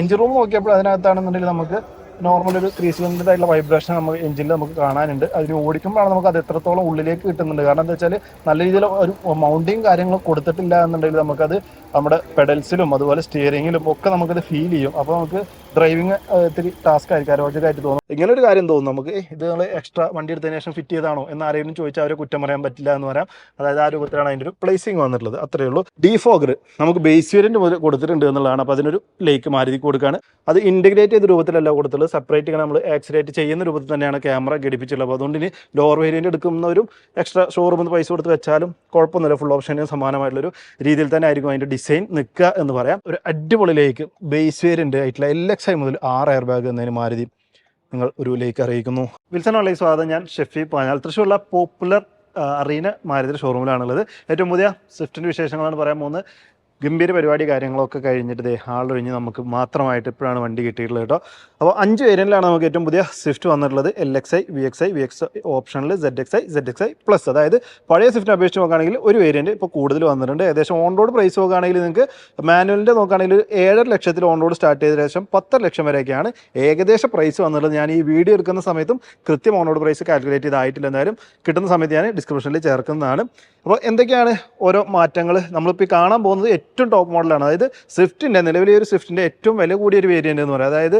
Engine room നോക്കിയപ്പോൾ അതിനകത്താണെന്നുണ്ടെങ്കിൽ നമുക്ക് normal ഒരു ത്രീ സിലിണ്ടർ ആയിട്ടുള്ള വൈബ്രേഷൻ നമുക്ക് എഞ്ചിനിൽ നമുക്ക് കാണാനുണ്ട്. അതിന് ഓടിക്കുമ്പോഴാണ് നമുക്ക് അത് എത്രത്തോളം ഉള്ളിലേക്ക് കിട്ടുന്നുണ്ട്. കാരണം എന്താ വെച്ചാൽ നല്ല രീതിയിൽ ഒരു മൗണ്ടിങ് കാര്യങ്ങൾ കൊടുത്തിട്ടില്ല എന്നുണ്ടെങ്കിൽ നമുക്കത് നമ്മുടെ പെഡൽസിലും അതുപോലെ സ്റ്റിയറിങ്ങിലും ഒക്കെ നമുക്കത് ഫീൽ ചെയ്യും. അപ്പോൾ നമുക്ക് ഡ്രൈവിംഗ് ഇത്തിരി ടാസ്ക് ആയിരിക്കും അരോചകമായിട്ട് തോന്നും. ഇങ്ങനെ ഒരു കാര്യം തോന്നും നമുക്ക്. ഇത് നിങ്ങൾ എക്സ്ട്രാ വണ്ടി എടുത്തതിന് ശേഷം ഫിറ്റ് ചെയ്താണോ എന്ന് ആരെങ്കിലും ചോദിച്ചാൽ അവരെ കുറ്റം പറയാൻ പറ്റില്ല എന്ന് പറയാം. അതായത് ആ രൂപത്തിലാണ് അതിന്റെ ഒരു പ്ലേസിംഗ് വന്നിട്ടുള്ളത്. അത്രേ ഉള്ളൂ. ഡിഫോഗർ നമുക്ക് ബേസ് വേരിയന്റ് മുതൽ കൊടുത്തിട്ടുണ്ട് എന്നുള്ളതാണ്. അപ്പോൾ അതിനൊരു ലേക്ക് മാരുതി കൊടുക്കുകയാണ് അത് ഇന്റഗ്രേറ്റ് ചെയ്ത രൂപത്തിലല്ല കൊടുത്തുള്ളത്. സെപ്പറേറ്റ് ഇങ്ങനെ നമ്മൾ ആക്സിഡേറ്റ് ചെയ്യുന്ന രൂപത്തിൽ തന്നെയാണ് ക്യാമറ ഘടിപ്പിച്ചിട്ടുള്ളത്. അപ്പോൾ അതുകൊണ്ട് ഇനി ലോവർ വേരിയന്റ് എടുക്കുന്നവരും എക്സ്ട്രാ ഷോറൂമിൽ പൈസ കൊടുത്ത് വെച്ചാലും കുഴപ്പമൊന്നുമില്ല. ഫുൾ ഓപ്ഷന് സമാനമായിട്ടുള്ളൊരു രീതിയിൽ തന്നെ ആയിരിക്കും അതിന്റെ ഡിസൈൻ നിൽക്കുക എന്ന് പറയാം. ഒരു അടിപൊളി ലേക്ക് ബേസ് വേരിയന്റ് ആയിട്ടുള്ള എൽ എക്സ് ഐ മുതൽ ആറ് എയർ ബാഗ് എന്നതിന് മാരുതി നിങ്ങൾ ഒരു ലേക്ക് അറിയിക്കുന്നു. വിൽസൺ ഓൺലൈൻ സ്വാഗതം. ഞാൻ ഷെഫി പാഞ്ഞാൽ. തൃശ്ശൂരുള്ള പോപ്പുലർ അറീന മാരുതി ഷോറൂമിലാണുള്ളത് ഏറ്റവും പുതിയ സ്വിഫ്റ്റിന്റെ വിശേഷങ്ങളാണ് പറയാൻ പോകുന്നത്. ഗംഭീര പരിപാടി കാര്യങ്ങളൊക്കെ കഴിഞ്ഞിട്ട് ദേ ഹാളൊഴിഞ്ഞ് നമുക്ക് മാത്രമായിട്ട് ഇപ്പോഴാണ് വണ്ടി കിട്ടിയിട്ടുള്ളത് കേട്ടോ. അപ്പോൾ അഞ്ച് വേരിയന്റിലാണ് നമുക്ക് ഏറ്റവും പുതിയ സ്വിഫ്റ്റ് വന്നിട്ടുള്ളത്. L X I V X I V X ഓപ്ഷനിൽ Z X I Z X I plus അതായത് പഴയ സ്വിഫ്റ്റിനെ അപേക്ഷിച്ച് നോക്കുകയാണെങ്കിൽ ഒരു വേരിയന്റ് ഇപ്പോൾ കൂടുതൽ വന്നിട്ടുണ്ട്. ഏകദേശം ഓൺ റോഡ് പ്രൈസ് നോക്കുകയാണെങ്കിൽ നിങ്ങൾക്ക് മാനുവലിന്റെ നോക്കുകയാണെങ്കിൽ ഏഴര ലക്ഷത്തിൽ ഓൺ റോഡ് സ്റ്റാർട്ട് ചെയ്ത ശേഷം പത്തര ലക്ഷം വരെയൊക്കെയാണ് ഏകദേശം പ്രൈസ് വന്നിട്ടുള്ളത്. ഞാൻ ഈ വീഡിയോ എടുക്കുന്ന സമയത്തും കൃത്യം ഓൺ റോഡ് പ്രൈസ് കാൽക്കുലേറ്റ് ചെയ്തായിട്ടില്ല. എന്തായാലും കിട്ടുന്ന സമയത്ത് ഞാൻ ഡിസ്ക്രിപ്ഷനിൽ ചേർക്കുന്നതാണ്. അപ്പോൾ എന്തൊക്കെയാണ് ഓരോ മാറ്റങ്ങൾ? നമ്മളിപ്പോൾ കാണാൻ പോകുന്നത് ഏറ്റവും ടോപ്പ് മോഡലാണ് അതായത് സ്വിഫ്റ്റിന്റെ നിലവിലെ ഒരു സ്വിഫ്റ്റിന്റെ ഏറ്റവും വില കൂടിയ ഒരു വേരിയന്റ് എന്ന് പറയുന്നത് അതായത്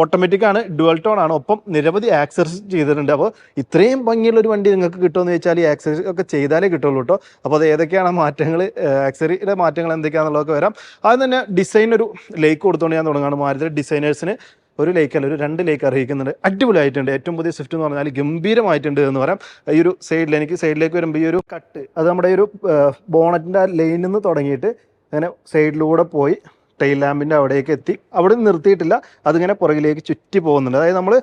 ഓട്ടോമാറ്റിക് ആണ് ഡുവൽ ടോൺ ആണ്. ഒപ്പം നിരവധി ആക്സസ് ചെയ്തിട്ടുണ്ട്. അപ്പോൾ ഇത്രയും ഭംഗിയുള്ള ഒരു വണ്ടി നിങ്ങൾക്ക് കിട്ടുമെന്ന് വെച്ചാൽ ഈ ആക്സസ് ഒക്കെ ചെയ്താലേ കിട്ടുള്ളൂ കേട്ടോ. അപ്പോൾ അത് ഏതൊക്കെയാണ് മാറ്റങ്ങൾ ആക്സറിയുടെ മാറ്റങ്ങൾ എന്തൊക്കെയാണെന്നുള്ളതൊക്കെ വരാം. ആദ്യം തന്നെ ഡിസൈൻ ഒരു ലേക്ക് കൊടുത്തുകൊണ്ട് ഞാൻ തുടങ്ങുകയാണ് മാരുതി ഡിസൈനേഴ്സിന് ഒരു ലേക്കല്ല ഒരു രണ്ട് ലേക്ക് അറിയിക്കുന്നുണ്ട്. അടിപൊളിയായിട്ടുണ്ട്. ഏറ്റവും പുതിയ സ്വിഫ്റ്റ് എന്ന് പറഞ്ഞാൽ ഗംഭീരമായിട്ടുണ്ട് എന്ന് പറയാം. ഈ ഒരു സൈഡിൽ എനിക്ക് സൈഡിലേക്ക് വരുമ്പോൾ ഈ ഒരു കട്ട് അത് നമ്മുടെ ഈ ഒരു ബോണറ്റിന്റെ ആ ലൈനിൽ നിന്ന് തുടങ്ങിയിട്ട് അങ്ങനെ സൈഡിലൂടെ പോയി. ടെയിൽ ലാമ്പിന്റെ അവിടേക്ക് എത്തി. അവിടെ നിർത്തിയിട്ടില്ല. അതിങ്ങനെ പുറകിലേക്ക് ചുറ്റി പോകുന്നുണ്ട്. അതായത് നമ്മൾ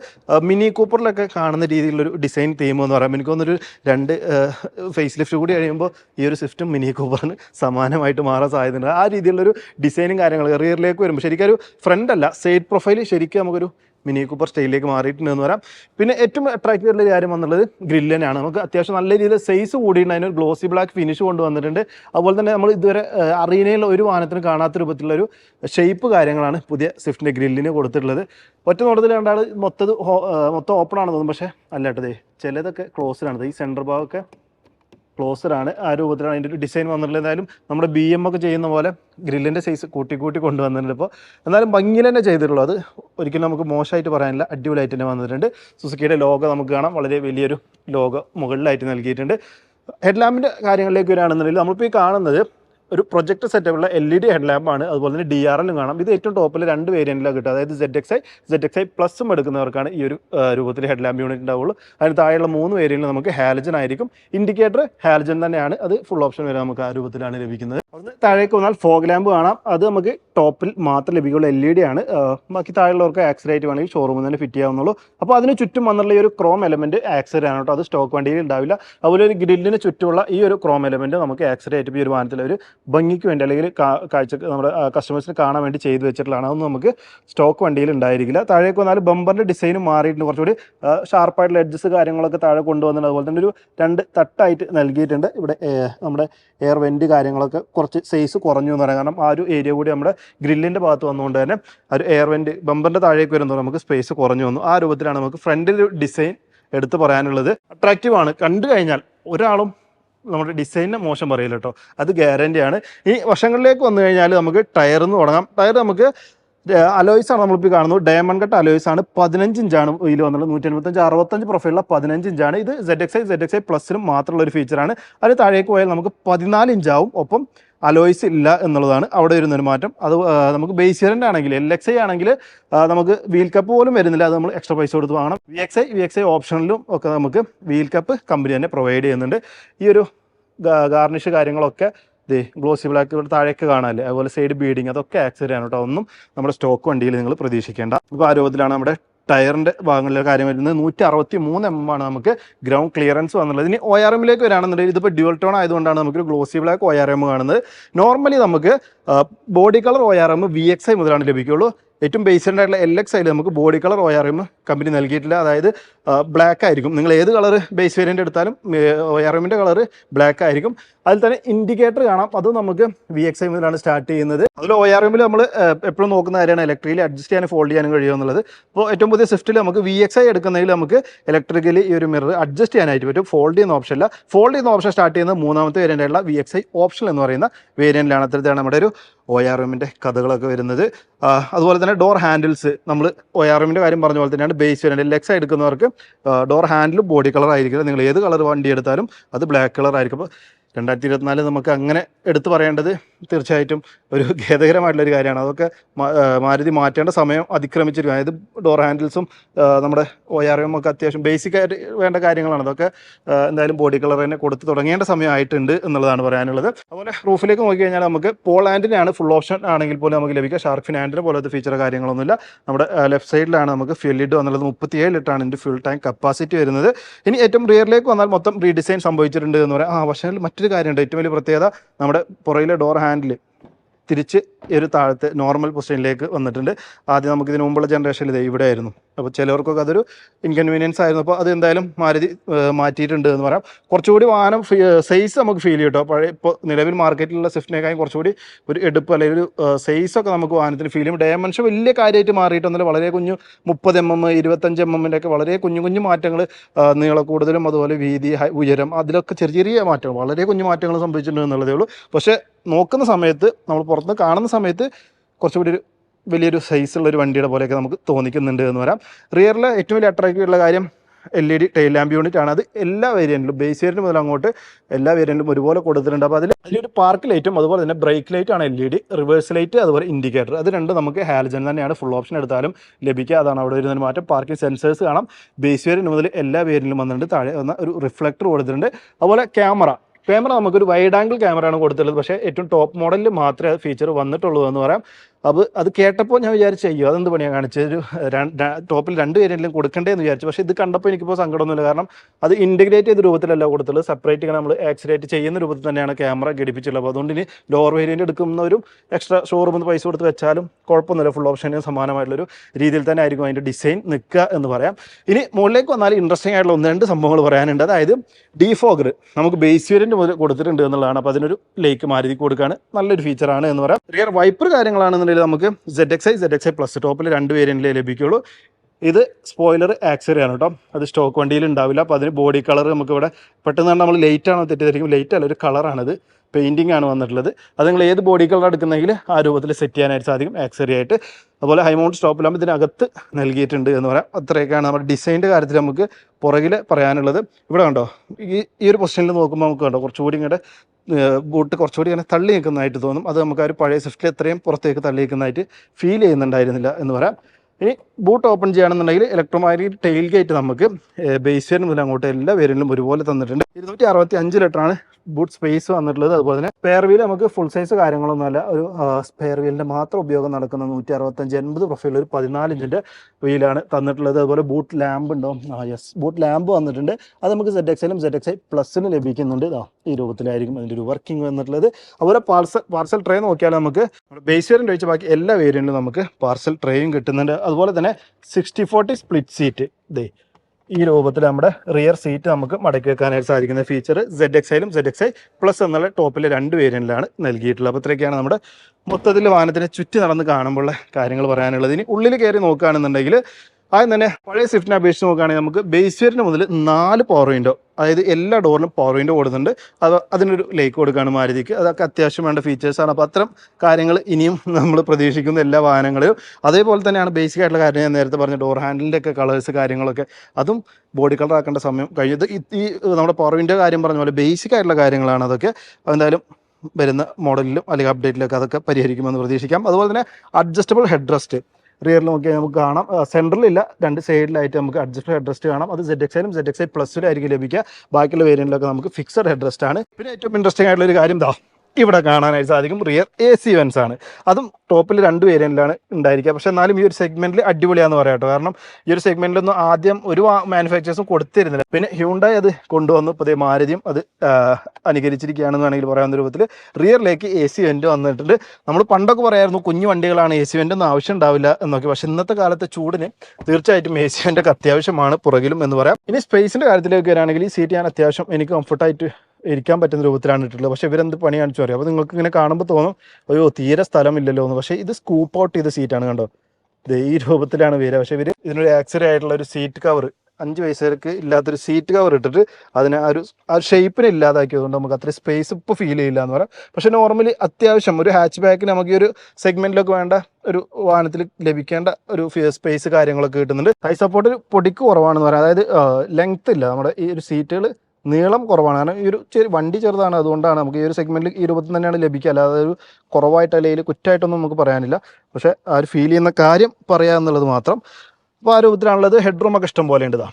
മിനി കൂപ്പറിലൊക്കെ കാണുന്ന രീതിയിലുള്ളൊരു ഡിസൈൻ തീം എന്ന് പറയാം എനിക്ക് തോന്നുന്നൊരു രണ്ട് ഫേസ് ലിഫ്റ്റ് കൂടി കഴിയുമ്പോൾ ഈ ഒരു സ്വിഫ്റ്റും മിനി കൂപ്പറിന് സമാനമായിട്ട് മാറാൻ സാധ്യതയുണ്ട്. ആ രീതിയിലുള്ളൊരു ഡിസൈനും കാര്യങ്ങൾ റിയറിലേക്ക് വരുമ്പോൾ ശരിക്കും ഒരു ഫ്രണ്ട് അല്ല സൈഡ് പ്രൊഫൈൽ ശരിക്കും നമുക്കൊരു മിനി കൂപ്പർ സ്റ്റൈലിലേക്ക് മാറിയിട്ടുണ്ടെന്ന് പറയാം പിന്നെ ഏറ്റവും അട്രാക്റ്റീവ് ആയിട്ടുള്ള കാര്യം വന്നുള്ളത് ഗ്രില്ല് തന്നെയാണ്. നമുക്ക് അത്യാവശ്യം നല്ല രീതിയിൽ സൈസ് കൂടിയിട്ട് അതിനൊരു ഗ്ലോസി ബ്ലാക്ക് ഫിനിഷ് കൊണ്ടുവന്നിട്ടുണ്ട്. അതുപോലെ തന്നെ നമ്മൾ ഇതുവരെ അറീനയിൽ ഒരു വാഹനത്തിന് കാണാത്ത രൂപത്തിലുള്ള ഒരു ഷേപ്പ് കാര്യങ്ങളാണ് പുതിയ സ്വിഫ്റ്റിന്റെ ഗ്രില്ലിന് കൊടുത്തിട്ടുള്ളത്. ഒറ്റ നോട്ടത്തിൽ കണ്ടാൽ മൊത്തത് മൊത്തം ഓപ്പൺ ആണെന്ന് തോന്നും പക്ഷേ അല്ലാട്ടതേ ചിലതൊക്കെ ക്ലോസിലാണ് ഈ സെന്റർ ഭാഗമൊക്കെ ക്ലോസർ ആണ് ആ രൂപത്തിലാണ് അതിന്റെ ഒരു ഡിസൈൻ വന്നിട്ടുള്ളത്. എന്തായാലും നമ്മുടെ ബി എം ഒക്കെ ചെയ്യുന്ന പോലെ ഗ്രില്ലിന്റെ സൈസ് കൂട്ടി കൂട്ടി കൊണ്ടുവന്നിട്ടുണ്ട് ഇപ്പോൾ. എന്നാലും ഭംഗിയിൽ തന്നെ ചെയ്തിട്ടുള്ളൂ അത്. ഒരിക്കലും നമുക്ക് മോശമായിട്ട് പറയാനില്ല. അടിപൊളിയായിട്ട് തന്നെ വന്നിട്ടുണ്ട്. സുസുക്കിയുടെ ലോഗോ നമുക്ക് കാണാം. വളരെ വലിയൊരു ലോഗോ മുകളിലായിട്ട് നൽകിയിട്ടുണ്ട്. ഹെഡ് ലാമ്പിന്റെ കാര്യങ്ങളിലേക്ക് വരികയാണെന്നുണ്ടെങ്കിൽ നമ്മളിപ്പോൾ ഈ കാണുന്നത് ഒരു പ്രൊജക്ട് സെറ്റപ്പുള്ള എൽ ഇ ഡി ഹെഡ് അതുപോലെ തന്നെ ഡി ആർ എല്ലും കാണാം. ഇത് ഏറ്റവും ടോപ്പിൽ രണ്ട് വേരിയന്റിലാണ് കിട്ടുക. അതായത് Z X I Z X I പ്ലസും എടുക്കുന്നവർക്കാണ് ഈ ഒരു രൂപത്തിൽ ഹെഡ് ലാമ്പ് യൂണിറ്റ് ഉണ്ടാവുള്ളൂ. അതിന് താഴെയുള്ള മൂന്ന് വേരിയന്റിൽ നമുക്ക് ഹാലജൻ ആയിരിക്കും. ഇൻഡിക്കേറ്റർ ഹാലജൻ തന്നെയാണ്. അത് ഫുൾ ഓപ്ഷൻ വരെ നമുക്ക് ആ രൂപത്തിലാണ് ലഭിക്കുന്നത്. അവിടുന്ന് താഴേക്ക് വന്നാൽ ഫോഗ് ലാമ്പ് കാണാം. അത് നമുക്ക് ടോപ്പിൽ മാത്രം ലഭിക്കുള്ളൂ എൽ ഇ ഡി ആണ്. ബാക്കി താഴെയുള്ളവർക്ക് ആക്സിഡേറ്റ് വേണമെങ്കിൽ ഷോറൂമിൽ തന്നെ ഫിറ്റ് ചെയ്യാവുന്നുള്ളൂ. അപ്പോൾ അതിന് ചുറ്റും വന്നുള്ള ഈ ഒരു ക്രോം എലമെന്റ് ആക്സിഡ് ആണ് കേട്ടോ. അത് സ്റ്റോക്ക് വണ്ടിയിൽ ഉണ്ടാവില്ല. അതുപോലെ ഒരു ഗ്രില്ലിന് ചുറ്റുമുള്ള ഈ ഒരു ക്രോം എലമെന്റ് നമുക്ക് ആയിട്ട് ഈ ഒരു വാഹനത്തിൽ ഒരു ഭംഗിക്ക് വേണ്ടി അല്ലെങ്കിൽ കാഴ്ച നമ്മുടെ കസ്റ്റമേഴ്സിന് കാണാൻ വേണ്ടി ചെയ്തു വെച്ചിട്ടുള്ളതാണ്. അതൊന്നും നമുക്ക് സ്റ്റോക്ക് വണ്ടിയിൽ ഉണ്ടായിരിക്കില്ല. താഴേക്ക് വന്നാൽ ബമ്പറിന്റെ ഡിസൈനും മാറിയിട്ടുണ്ട്. കുറച്ചുകൂടി ഷാർപ്പായിട്ടുള്ള എഡ്ജസ് കാര്യങ്ങളൊക്കെ താഴെ കൊണ്ടുവന്നിട്ടുണ്ട്. അതുപോലെ തന്നെ ഒരു രണ്ട് തട്ടായിട്ട് നൽകിയിട്ടുണ്ട്. ഇവിടെ നമ്മുടെ എയർ വെന്റ് കാര്യങ്ങളൊക്കെ കുറച്ച് സൈസ് കുറഞ്ഞു എന്ന് പറയാം. കാരണം ആ ഒരു ഏരിയ കൂടി നമ്മുടെ ഗ്രില്ലിന്റെ ഭാഗത്ത് വന്നുകൊണ്ട് തന്നെ ആ ഒരു എയർ വെന്റ് ബമ്പറിന്റെ താഴേക്ക് വരുമ്പോൾ നമുക്ക് സ്പേസ് കുറഞ്ഞു വന്നു. ആ രൂപത്തിലാണ് നമുക്ക് ഫ്രണ്ടിൽ ഡിസൈൻ എടുത്തു പറയാനുള്ളത്. അട്രാക്റ്റീവ് ആണ്. കണ്ടു കഴിഞ്ഞാൽ ഒരാളും നമ്മുടെ ഡിസൈനിനെ മോശം പറയില്ല കേട്ടോ. അത് ഗ്യാരന്റിയാണ് ഈ വർഷങ്ങളിലേക്ക് വന്നു കഴിഞ്ഞാൽ നമുക്ക് ടയർ എന്ന് തുടങ്ങാം. ടയർ നമുക്ക് അലോയ്സ് ആണ് നമ്മളിപ്പോൾ കാണുന്നത്. ഡയമണ്ട് കട്ട് അലോയ്സ് ആണ്. പതിനഞ്ച് ഇഞ്ചാണ് ഇതിൽ വന്നുള്ളത് നൂറ്റി എൺപത്തഞ്ച് അറുപത്തഞ്ച് പ്രൊഫൈലുള്ള പതിനഞ്ച് ഇഞ്ചാണ് ഇത് Z X I Z X I പ്ലസിലും മാത്രമുള്ള ഒരു ഫീച്ചറാണ് അതിന് താഴേക്ക് പോയാൽ നമുക്ക് പതിനാല് ഇഞ്ചാവും ഒപ്പം അലോയ്സ് ഇല്ല എന്നുള്ളതാണ് അവിടെ വരുന്ന ഒരു മാറ്റം. അത് നമുക്ക് നമുക്ക് ബേസിയറിന്റെ ആണെങ്കിൽ എൽ എക്സ് ഐ ആണെങ്കിൽ നമുക്ക് വീൽ കപ്പ് പോലും വരുന്നില്ല. അത് നമ്മൾ എക്സ്ട്രാ പൈസ കൊടുത്ത് വാങ്ങണം. V X I V X I ഓപ്ഷനിലും ഒക്കെ നമുക്ക് വീൽ കപ്പ് കമ്പനി തന്നെ പ്രൊവൈഡ് ചെയ്യുന്നുണ്ട്. ഈ ഒരു ഗാർണിഷ് കാര്യങ്ങളൊക്കെ ദേ ഗ്ലോസി ബ്ലാക്ക് ഇവിടെ താഴേക്ക് കാണാല്ലേ? അതുപോലെ സൈഡ് ബീഡിങ് അതൊക്കെ ആക്സിഡന്റ് ആണ് കേട്ടോ. ഒന്നും നമ്മുടെ സ്റ്റോക്ക് വണ്ടിയിൽ നിങ്ങൾ പ്രതീക്ഷിക്കേണ്ട. ഇപ്പോൾ ആ രൂപത്തിലാണ് നമ്മുടെ ടയറിന്റെ ഭാഗങ്ങളിലെ കാര്യം വരുന്നത് നൂറ്റി അറുപത്തി മൂന്ന് എം ആണ് നമുക്ക് ഗ്രൗണ്ട് ക്ലിയറൻസ് വന്നുള്ളത് ഇനി ഒ ആർ എമ്മിലേക്ക് വരാണെന്നുണ്ടെങ്കിൽ ഇതിപ്പോൾ ഡ്യുവൽ ടോൺ ആയതുകൊണ്ടാണ് നമുക്കൊരു glossy black O R M കാണുന്നത്. നോർമലി നമുക്ക് body colour O R M V X I മുതലാണ് ലഭിക്കുള്ളൂ ഏറ്റവും ബേസ്ഡ് ആയിട്ടുള്ള എൽ എക്സ് ആയാലും നമുക്ക് body colour O R M company നൽകിയിട്ടില്ല. അതായത് ബ്ലാക്ക് ആയിരിക്കും. നിങ്ങൾ ഏത് കളർ ബേസ് വേരിയന്റ് എടുത്താലും ഒ ആർ എമ്മിന്റെ കളർ ബ്ലാക്ക് ആയിരിക്കും. അതിൽ തന്നെ ഇൻഡിക്കേറ്റർ കാണാം. അതും നമുക്ക് വി എക്സ് ഐ മുതലാണ് സ്റ്റാർട്ട് ചെയ്യുന്നത്. അതിൽ ഒ ആർ എമ്മിൽ നമ്മൾ എപ്പോഴും നോക്കുന്ന കാര്യമാണ് ഇലക്ട്രിക്കലി അഡ്ജസ്റ്റ് ചെയ്യാനും ഫോൾഡ് ചെയ്യാനും കഴിയുക എന്നുള്ളത്. അപ്പോൾ ഏറ്റവും പുതിയ സ്വിഫ്റ്റിൽ നമുക്ക് വി എക്സ് ഐ എടുക്കുന്നതിൽ നമുക്ക് ഇലക്ട്രിക്കലി ഈ ഒരു മിറർ അഡ്ജസ്റ്റ് ചെയ്യാനായിട്ട് പറ്റും. ഫോൾഡ് ചെയ്യുന്ന ഓപ്ഷൻ ഇല്ല ഫോൾഡ് ചെയ്യുന്ന ഓപ്ഷൻ സ്റ്റാർട്ട് ചെയ്യുന്ന മൂന്നാമത്തെ വേരിയന്റ് ആയിട്ടുള്ള വി എക്സ് ഐ ഓപ്ഷൻ എന്ന് പറയുന്ന വേരിയന്റിലാണ് അത്തരത്തിലാണ് നമ്മുടെ ഒരു ഒ ആർ എമ്മിന്റെ കഥകളൊക്കെ വരുന്നത്. അതുപോലെ തന്നെ ഡോർ ഹാൻഡിൽസ് നമ്മൾ ഒ ആർ എമ്മിന്റെ കാര്യം പറഞ്ഞ പോലെ തന്നെയാണ് ബേസ് വരുന്നത്. ലെക്സ് എടുക്കുന്നവർക്ക് ഡോർ ഹാൻഡിലും ബോഡി കളർ ആയിരിക്കില്ല. നിങ്ങൾ ഏത് കളർ വണ്ടി എടുത്താലും അത് ബ്ലാക്ക് കളർ ആയിരിക്കും. അപ്പോൾ രണ്ടായിരത്തി ഇരുപത്തിനാല് നമുക്ക് അങ്ങനെ എടുത്തു പറയേണ്ടത് തീർച്ചയായിട്ടും ഒരു ഖേദകരമായിട്ടുള്ള ഒരു കാര്യമാണ്. അതൊക്കെ മാരുതി മാറ്റേണ്ട സമയം അതിക്രമിച്ചിരിക്കും. അതായത് ഡോർ ഹാൻഡിൽസും നമ്മുടെ ഒ ആർ എം ഒക്കെ അത്യാവശ്യം ബേസിക് ആയിട്ട് വേണ്ട കാര്യങ്ങളാണ്. അതൊക്കെ എന്തായാലും ബോഡി കളർ തന്നെ കൊടുത്ത് തുടങ്ങേണ്ട സമയമായിട്ടുണ്ട് എന്നുള്ളതാണ് പറയാനുള്ളത്. അതുപോലെ റൂഫിലേക്ക് നോക്കി കഴിഞ്ഞാൽ നമുക്ക് പോൾ ആൻഡിനാണ് ഫുൾ ഓപ്ഷൻ ആണെങ്കിൽ പോലും നമുക്ക് ലഭിക്കുക. ഷാർക്ക് ഫിൻ ആൻഡിന് പോലത്തെ ഫീച്ചർ കാര്യങ്ങളൊന്നുമില്ല. നമ്മുടെ ലെഫ്റ്റ് സൈഡിലാണ് നമുക്ക് ഫ്യൂൽ ലിഡ് വന്നുള്ളത് മുപ്പത്തിയേഴ് ലിറ്ററാണ് ഇതിന്റെ ഫുൾ ടാങ്ക് കപ്പാസിറ്റി വരുന്നത്. ഇനി ഏറ്റവും റിയറിലേക്ക് വന്നാൽ മൊത്തം റീഡിസൈൻ സംഭവിച്ചിട്ടുണ്ട് എന്ന് പറയാം. ആ പക്ഷേ അതിൽ മറ്റൊരു കാര്യമുണ്ട്. ഏറ്റവും വലിയ പ്രത്യേകത നമ്മുടെ പുറയിലെ ഡോർ ഹാൻഡിൽ തിരിച്ച് ഒരു താഴത്തെ നോർമൽ പൊസിഷനിലേക്ക് വന്നിട്ടുണ്ട്. ആദ്യം നമുക്ക് ഇതിന് മുമ്പുള്ള ജനറേഷനിൽ ഇത് ഇവിടെ ആയിരുന്നു അപ്പോൾ ചിലവർക്കൊക്കെ അതൊരു ഇൻകൺവീനിയൻസ് ആയിരുന്നു. അപ്പോൾ അത് എന്തായാലും മാരുതി മാറ്റിയിട്ടുണ്ട് എന്ന് പറയാം. കുറച്ചുകൂടി വാഹനം സൈസ് നമുക്ക് ഫീൽ ചെയ്യും പഴയ ഇപ്പോൾ നിലവിൽ മാർക്കറ്റിലുള്ള സ്വിഫ്റ്റിനേക്കാളും കുറച്ചുകൂടി ഒരു എടുപ്പ് അല്ലെങ്കിൽ ഒരു സൈസ് ഒക്കെ നമുക്ക് വാഹനത്തിന് ഫീൽ ചെയ്യും. ഡയമെൻഷൻ വലിയ കാര്യമായിട്ട് മാറിയിട്ടൊന്നുമില്ല വളരെ കുഞ്ഞു മുപ്പത് എം എം ഇരുപത്തഞ്ച് എം എമ്മിന്റെ ഒക്കെ വളരെ കുഞ്ഞു കുഞ്ഞു മാറ്റങ്ങൾ നീളം കൂടുതലും അതുപോലെ വീതി ഉയരം അതിലൊക്കെ ചെറിയ ചെറിയ മാറ്റങ്ങൾ വളരെ കുഞ്ഞു മാറ്റങ്ങൾ സംഭവിച്ചിട്ടുണ്ട് എന്നുള്ളതേ ഉള്ളൂ. പക്ഷേ നോക്കുന്ന സമയത്ത് നമ്മൾ പുറത്തുനിന്ന് കാണുന്ന സമയത്ത് കുറച്ചുകൂടി ഒരു വലിയൊരു സൈസുള്ള ഒരു വണ്ടിയുടെ പോലെയൊക്കെ നമുക്ക് തോന്നിക്കുന്നുണ്ട് എന്ന് പറയാം. റിയറിൽ ഏറ്റവും വലിയ അട്രാക്റ്റീവ് ഉള്ള കാര്യം L E D tail lamp unit ആണ്. അത് എല്ലാ വേരിയന്റിലും ബേസ് വേരിയന്റ് മുതൽ അങ്ങോട്ട് എല്ലാ വേരിയന്റിലും ഒരുപോലെ കൊടുത്തിട്ടുണ്ട്. അപ്പോൾ അതിൽ വലിയൊരു പാർക്ക് ലൈറ്റും അതുപോലെ തന്നെ ബ്രേക്ക് ലൈറ്റ് ആണ് L E D reverse light അതുപോലെ ഇൻഡിക്കേറ്റർ അത് രണ്ട് നമുക്ക് ഹാലജൻ തന്നെയാണ്. ഫുൾ ഓപ്ഷൻ എടുത്താലും ലഭിക്കുക. അതാണ് അവിടെ വരുന്നതിന് മാറ്റം. പാർക്കിംഗ് സെൻസേഴ്സ് കാണാം. ബേസ് വേരിയന്റ് മുതൽ എല്ലാ വേരിയന്റിലും വന്നിട്ടുണ്ട്. താഴെ വന്ന ഒരു റിഫ്ലക്ടർ കൊടുത്തിട്ടുണ്ട്. അതുപോലെ ക്യാമറ ക്യാമറ നമുക്കൊരു വൈഡ് ആംഗിൾ ക്യാമറയാണ് കൊടുത്തിട്ടുള്ളത്. പക്ഷേ ഏറ്റവും ടോപ്പ് മോഡലിൽ മാത്രമേ ഫീച്ചർ വന്നിട്ടുള്ളൂ എന്ന് പറയാം. അത് അത് കേട്ടപ്പോൾ ഞാൻ വിചാരിച്ചു അയ്യോ അതെന്ത് പണിയാണ് കാണിച്ചത്? ഒരു ടോപ്പിൽ രണ്ട് പേരെങ്കിലും കൊടുക്കണ്ടേ എന്ന് വിചാരിച്ചു. പക്ഷേ ഇത് കണ്ടപ്പോൾ എനിക്കിപ്പോൾ സങ്കടമൊന്നുമില്ല. കാരണം അത് ഇന്റഗ്രേറ്റ് ചെയ്ത രൂപത്തിലല്ല കൊടുത്തുള്ളത്. സെപ്പറേറ്റ് ഇങ്ങനെ നമ്മൾ ആക്സിലേറ്റ് ചെയ്യുന്ന രൂപത്തിൽ തന്നെയാണ് ക്യാമറ ഘടിപ്പിച്ചുള്ളത് അപ്പോൾ അതുകൊണ്ട് ഇനി ലോവർ വേരിയന്റ് എടുക്കുന്നവരും എക്സ്ട്രാ ഷോറൂമിൽ പൈസ കൊടുത്ത് വെച്ചാലും കുഴപ്പമൊന്നുമില്ല. ഫുൾ ഓപ്ഷന് സമാനമായിട്ടുള്ളൊരു രീതിയിൽ തന്നെ ആയിരിക്കും അതിന്റെ ഡിസൈൻ നിൽക്കുക എന്ന് പറയാം. ഇനി മുകളിലേക്ക് വന്നാൽ ഇൻട്രസ്റ്റിംഗ് ആയിട്ടുള്ള ഒന്ന് രണ്ട് സംഭവങ്ങൾ പറയാനുണ്ട്. അതായത് ഡിഫോഗർ നമുക്ക് ബേസ് വേരിയന്റ് മുതൽ കൊടുത്തിട്ടുണ്ട് എന്നുള്ളതാണ്. അപ്പോൾ അതിനൊരു ലേക്ക് മാരുതി കൊടുക്കുകയാണ് നല്ലൊരു ഫീച്ചറാണ് എന്ന് പറയാം. റിയർ വൈപ്പർ കാര്യങ്ങളാണെന്നുണ്ടെങ്കിൽ നമുക്ക് Z X I Z X I plus ടോപ്പിൽ രണ്ട് വേരിയന്റിലേ ലഭിക്കുള്ളൂ. ഇത് സ്പോയിലർ ആക്സറി ആണ് കേട്ടോ അത് സ്റ്റോക്ക് വണ്ടിയിൽ ഉണ്ടാവില്ല. അപ്പോൾ അതിന് ബോഡി കളർ നമുക്ക് ഇവിടെ പെട്ടെന്ന് നമ്മൾ ലൈറ്റ് ആണോ തെറ്റിദ്ധരിക്കും? ലൈറ്റ് അല്ല ഒരു കളറാണത് പെയിന്റിംഗ് ആണ് വന്നിട്ടുള്ളത്. അത് നിങ്ങൾ ഏത് ബോഡി കളർ എടുക്കുന്നെങ്കിൽ ആ രൂപത്തിൽ സെറ്റ് ചെയ്യാനായിട്ട് സാധിക്കും ആക്സറി ആയിട്ട്. അതുപോലെ ഹൈ സ്റ്റോപ്പ് സ്റ്റോപ്പിലാകുമ്പോൾ ഇതിനകത്ത് നൽകിയിട്ടുണ്ട് എന്ന് പറയാം. അത്രയൊക്കെയാണ് നമ്മുടെ ഡിസൈന്റെ കാര്യത്തിൽ നമുക്ക് പുറകിൽ പറയാനുള്ളത്. ഇവിടെ കണ്ടോ? ഈ ഈ ഒരു പൊസിഷനിൽ നോക്കുമ്പോൾ നമുക്ക് കണ്ടോ? കുറച്ചുകൂടി ഇങ്ങോട്ട് ബൂട്ട് കുറച്ചുകൂടി ഇങ്ങനെ തള്ളി നിൽക്കുന്നതായിട്ട് തോന്നും. അത് നമുക്ക് ആ ഒരു പഴയ സ്വിഫ്റ്റിൽ എത്രയും പുറത്തേക്ക് തള്ളി നിൽക്കുന്നതായിട്ട് ഫീൽ ചെയ്യുന്നുണ്ടായിരുന്നില്ല എന്ന് പറയാം. ഇനി ബൂട്ട് ഓപ്പൺ ചെയ്യുകയാണെന്നുണ്ടെങ്കിൽ ഇലക്ട്രോമാഗ്നറ്റിക് ടെയിൽ ഗേറ്റ് നമുക്ക് ബേസ് മുതൽ അങ്ങോട്ട് എല്ലാ വേരിലും ഒരുപോലെ തന്നിട്ടുണ്ട്. ഇരുന്നൂറ്റി അറുപത്തി അഞ്ച് ലിറ്ററാണ് ബൂട്ട് സ്പേസ് വന്നിട്ടുള്ളത്. അതുപോലെ തന്നെ സ്പെയർ വീൽ നമുക്ക് ഫുൾ സൈസ് കാര്യങ്ങളൊന്നുമല്ല ഒരു സ്പെയർ വീലിന്റെ മാത്രം ഉപയോഗം നടക്കുന്ന നൂറ്റി അറുപത്തഞ്ച് എൺപത് പ്രൊഫൈൽ ഒരു പതിനാലിഞ്ചിന്റെ വീലാണ് തന്നിട്ടുള്ളത്. അതുപോലെ ബൂട്ട് ലാമ്പ് ഉണ്ടോ? ആ യെസ് ബൂട്ട് ലാമ്പ് വന്നിട്ടുണ്ട്. അത് നമുക്ക് സെഡ് എക്സൈലും സെഡ് എക്സ് ഐ പ്ലസിന് ലഭിക്കുന്നുണ്ട്. ഈ രൂപത്തിലായിരിക്കും അതിന്റെ ഒരു വർക്കിംഗ് വന്നിട്ടുള്ളത്. അതുപോലെ പാർസൽ പാർസൽ ട്രേ നോക്കിയാൽ നമുക്ക് ബേസ് വേരിയന്റ് ഒഴിച്ച് ബാക്കി എല്ലാ വേരിയന്റിലും നമുക്ക് പാർസൽ ട്രേയും കിട്ടുന്നുണ്ട്. അതുപോലെ തന്നെ സിക്സ്റ്റി ഫോർട്ടി സ്പ്ലിറ്റ് സീറ്റ് ഇതേ ഈ രൂപത്തിൽ നമ്മുടെ റിയർ സീറ്റ് നമുക്ക് മടക്കി വെക്കാനായിട്ട് സാധിക്കുന്ന ഫീച്ചർ സെഡ് എക്സൈലും സെഡ് എക്സ് ഐ പ്ലസ് എന്നുള്ള ടോപ്പിലെ രണ്ട് വേരിയന്റിലാണ് നൽകിയിട്ടുള്ളത്. അപ്പോൾ ഇത്രയൊക്കെയാണ് നമ്മുടെ മൊത്തത്തിൽ വാഹനത്തിനെ ചുറ്റി നടന്ന് കാണുമ്പോഴുള്ള കാര്യങ്ങൾ പറയാനുള്ളത്. ഇനി ഉള്ളിൽ കയറി നോക്കുകയാണെന്നുണ്ടെങ്കിൽ ആദ്യം തന്നെ പഴയ സ്വിഫ്റ്റിനെ അപേക്ഷിച്ച് നോക്കുകയാണെങ്കിൽ നമുക്ക് ബേസ് വേരിയന്റ് മുതൽ നാല് പവർ വിൻഡോ അതായത് എല്ലാ ഡോറിലും പവർ വിൻഡോ കൊടുക്കുന്നുണ്ട് അത് അതിനൊരു ലേക്ക് കൊടുക്കുകയാണ് മാരുതിക്ക്. അതൊക്കെ അത്യാവശ്യം വേണ്ട ഫീച്ചേഴ്സാണ് അപ്പോൾ അത്തരം കാര്യങ്ങൾ ഇനിയും നമ്മൾ പ്രതീക്ഷിക്കുന്ന എല്ലാ വാഹനങ്ങളിലും. അതേപോലെ തന്നെയാണ് ബേസിക് ആയിട്ടുള്ള കാര്യം ഞാൻ നേരത്തെ പറഞ്ഞ ഡോർ ഹാൻഡിലിന്റെ ഒക്കെ കളേഴ്സ് കാര്യങ്ങളൊക്കെ. അതും ബോഡി കളർ ആക്കേണ്ട സമയം കഴിഞ്ഞത് ഈ നമ്മുടെ പവർ വിൻഡോ കാര്യം പറഞ്ഞ പോലെ ബേസിക് ആയിട്ടുള്ള കാര്യങ്ങളാണ് അതൊക്കെ. എന്തായാലും വരുന്ന മോഡലിലും അല്ലെങ്കിൽ അപ്ഡേറ്റിലൊക്കെ അതൊക്കെ പരിഹരിക്കുമെന്ന് പ്രതീക്ഷിക്കാം. അതുപോലെ തന്നെ അഡ്ജസ്റ്റബിൾ ഹെഡ് റെസ്റ്റ് റിയറിൽ നോക്കിയാൽ നമുക്ക് കാണാം. സെൻട്രലില്ല രണ്ട് സൈഡിലായിട്ട് നമുക്ക് അഡ്ജസ്റ്റഡ് ഹെഡ് കാണാം. അത് സെഡ് എക്സൈലും സെഡ് എക്സ് ഐ പ്ലസിലായിരിക്കും ലഭിക്കുക. ബാക്കിയുള്ള വേരിയന്റിലൊക്കെ നമുക്ക് ഫിക്സഡ് ഹെഡ് ആണ്. പിന്നെ ഏറ്റവും ഇൻട്രസ്റ്റിംഗ് ആയിട്ടുള്ള ഒരു കാര്യം ദാ ഇവിടെ കാണാനായിട്ട് സാധിക്കും. റിയർ എ സി വെൻസ് ആണ്. അതും ടോപ്പിൽ രണ്ട് വേരിയന്റിലാണ് ഉണ്ടായിരിക്കുക. പക്ഷേ എന്നാലും ഈ ഒരു സെഗ്മെന്റിൽ അടിപൊളിയാന്ന് പറയാം കേട്ടോ. കാരണം ഈ ഒരു സെഗ്മെന്റിലൊന്നും ആദ്യം ഒരു മാനുഫാക്ചേഴ്സും കൊടുത്തിരുന്നില്ല. പിന്നെ ഹ്യൂണ്ടായി അത് കൊണ്ടുവന്നു. പുതിയ മാരുതിയും അത് അനുകരിച്ചിരിക്കുകയാണെന്ന് വേണമെങ്കിൽ പറയാവുന്ന രൂപത്തിൽ റിയറിലേക്ക് എ സി വെന്റ് വന്നിട്ടുണ്ട്. നമ്മൾ പണ്ടൊക്കെ പറയായിരുന്നു കുഞ്ഞു വണ്ടികളാണ് എ സി വെന്റൊന്നും ആവശ്യം ഉണ്ടാവില്ല എന്നൊക്കെ. പക്ഷേ ഇന്നത്തെ കാലത്തെ ചൂടിന് തീർച്ചയായിട്ടും എ സി വെന്റ് അത്യാവശ്യമാണ് പുറകിലും എന്ന് പറയാം. ഇനി സ്പേസിന്റെ കാര്യത്തിലേക്ക് വരികയാണെങ്കിൽ ഈ സീറ്റ് ഞാൻ അത്യാവശ്യം എനിക്ക് കംഫർട്ടായിട്ട് ഇരിക്കാൻ പറ്റുന്ന രൂപത്തിലാണ് ഇട്ടിട്ടുള്ളത്. പക്ഷേ ഇവരെന്ത് പണി കാണിച്ചു പറയും അപ്പോൾ നിങ്ങൾക്ക് ഇങ്ങനെ കാണുമ്പോൾ തോന്നും അയ്യോ തീരെ സ്ഥലമില്ലല്ലോ എന്ന്. പക്ഷേ ഇത് സ്കൂപ്പ് ഔട്ട് ചെയ്ത സീറ്റാണ് കണ്ടോ? ഇത് ഈ രൂപത്തിലാണ് വരിക. പക്ഷേ ഇവർ ഇതിനൊരു ആക്സറി ആയിട്ടുള്ള ഒരു സീറ്റ് കവർ അഞ്ച് വയസ്സുകാർക്ക് ഇല്ലാത്തൊരു സീറ്റ് കവർ ഇട്ടിട്ട് അതിനെ ആ ഒരു ആ ഷേപ്പിനെ ഇല്ലാതാക്കിയതുകൊണ്ട് നമുക്ക് അത്ര സ്പേസ് ഇപ്പോൾ ഫീൽ ചെയ്യില്ല എന്ന് പറയാം. പക്ഷേ നോർമലി അത്യാവശ്യം ഒരു ഹാച്ച് ബാക്കിന് നമുക്ക് ഈ ഒരു സെഗ്മെന്റിലൊക്കെ വേണ്ട ഒരു വാഹനത്തിൽ ലഭിക്കേണ്ട ഒരു സ്പേസ് കാര്യങ്ങളൊക്കെ കിട്ടുന്നുണ്ട്. ഹൈ സപ്പോർട്ട് പൊടിക്ക് കുറവാണെന്ന് പറയാം. അതായത് ലെങ്ത് ഇല്ല. നമ്മുടെ ഈ ഒരു സീറ്റുകൾ നീളം കുറവാണ്. കാരണം ഈ ഒരു ചെറിയ വണ്ടി ചെറുതാണ്. അതുകൊണ്ടാണ് നമുക്ക് ഈ ഒരു സെഗ്മെന്റിൽ ഈ രൂപത്തിൽ തന്നെയാണ് ലഭിക്കുക. അല്ലാതെ ഒരു കുറവായിട്ട് അല്ലെങ്കിൽ കുറ്റമായിട്ടൊന്നും നമുക്ക് പറയാനില്ല. പക്ഷേ ആ ഒരു ഫീൽ ചെയ്യുന്ന കാര്യം പറയുക എന്നുള്ളത് മാത്രം. അപ്പോൾ ആ രൂപത്തിലാണുള്ളത്. ഹെഡ് റൂമൊക്കെ ഇഷ്ടം പോലെ ഉണ്ട് ഇതാ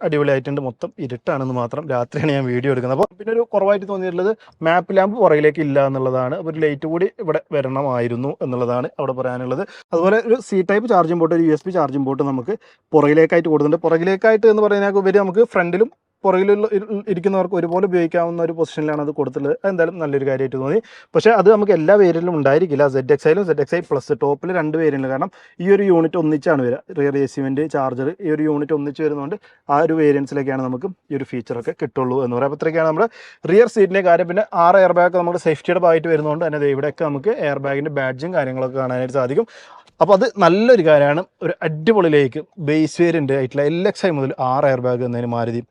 അടിപൊളിയായിട്ടുണ്ട്. മൊത്തം ഇരുട്ടാണെന്ന് മാത്രം രാത്രിയാണ് ഞാൻ വീഡിയോ എടുക്കുന്നത്. അപ്പോൾ പിന്നെ ഒരു കുറവായിട്ട് തോന്നിയിട്ടുള്ളത് മാപ്പ് ലാമ്പ് പുറകിലേക്ക് ഇല്ല എന്നുള്ളതാണ്. ഒരു ലൈറ്റ് കൂടി ഇവിടെ വരണമായിരുന്നു എന്നുള്ളതാണ് അവിടെ പറയാനുള്ളത്. അതുപോലെ ഒരു സി ടൈപ്പ് ചാർജിംഗ് ബോട്ട് ഒരു U S B charging port നമുക്ക് പുറകിലേക്കായിട്ട് കൊടുക്കുന്നുണ്ട് പുറകിലേക്കായിട്ട് എന്ന് പറയുന്നതിനൊക്കെ ഉപരി നമുക്ക് ഫ്രണ്ടിലും പുറകിലുള്ള ഇരിക്കുന്നവർക്ക് ഒരുപോലെ ഉപയോഗിക്കാവുന്ന ഒരു പൊസിഷനിലാണ് അത് കൊടുത്തത് എന്തായാലും നല്ലൊരു കാര്യമായിട്ട് തോന്നി. പക്ഷേ അത് നമുക്ക് എല്ലാ വേരിയന്റിലും ഉണ്ടായിരിക്കില്ല. സെഡ് എക്സ് ഐയിലും സെഡ് എക്സ് പ്ലസ് ടോപ്പിൽ രണ്ട് വേരിയന്റ് കാരണം ഈ ഒരു യൂണിറ്റ് ഒന്നിച്ചാണ് വരിക. റിയർ എസിമെന്റ് ചാർജർ ഈ ഒരു യൂണിറ്റ് ഒന്നിച്ച് വരുന്നതുകൊണ്ട് ആ ഒരു വേരിയൻസിലേക്കാണ് നമുക്ക് ഈ ഒരു ഫീച്ചറൊക്കെ കിട്ടുള്ളൂ എന്ന് പറയാം. അത്രയ്ക്കാണ് നമ്മുടെ റിയർ സീറ്റിന്റെ കാര്യം. പിന്നെ ആറ് എയർ ബാഗ് നമ്മുടെ സേഫ്റ്റിയുടെ ഭാഗമായിട്ട് വരുന്നതുകൊണ്ട് തന്നെ ഇവിടെയൊക്കെ നമുക്ക് എയർ ബാഗിന്റെ ബാഡ്ജും കാര്യങ്ങളൊക്കെ കാണാനായിട്ട് സാധിക്കും. അപ്പോൾ അത് നല്ലൊരു കാര്യമാണ്. ഒരു അടിപൊളിയിലേക്ക് ബേസ് വേരിയന്റ് ആയിട്ടുള്ള എൽ എക്സ് ഐ മുതൽ ആറ് എയർ ബാഗ് എന്നതിന് മാരുതി.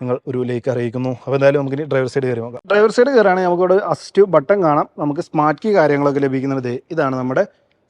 നിങ്ങൾ ഒരു ലേക്ക് അറിയിക്കുന്നു. അപ്പോൾ എന്തായാലും നമുക്ക് ഇനി ഡ്രൈവർ സൈഡ് കയറി നോക്കാം. ഡ്രൈവർ സൈഡ് കയറുകയാണെങ്കിൽ നമുക്കിവിടെ അസ്റ്റ് ബട്ടൺ കാണാം. നമുക്ക് സ്മാർട്ട് കീ കാര്യങ്ങളൊക്കെ ലഭിക്കുന്നത് ഇതാണ് നമ്മുടെ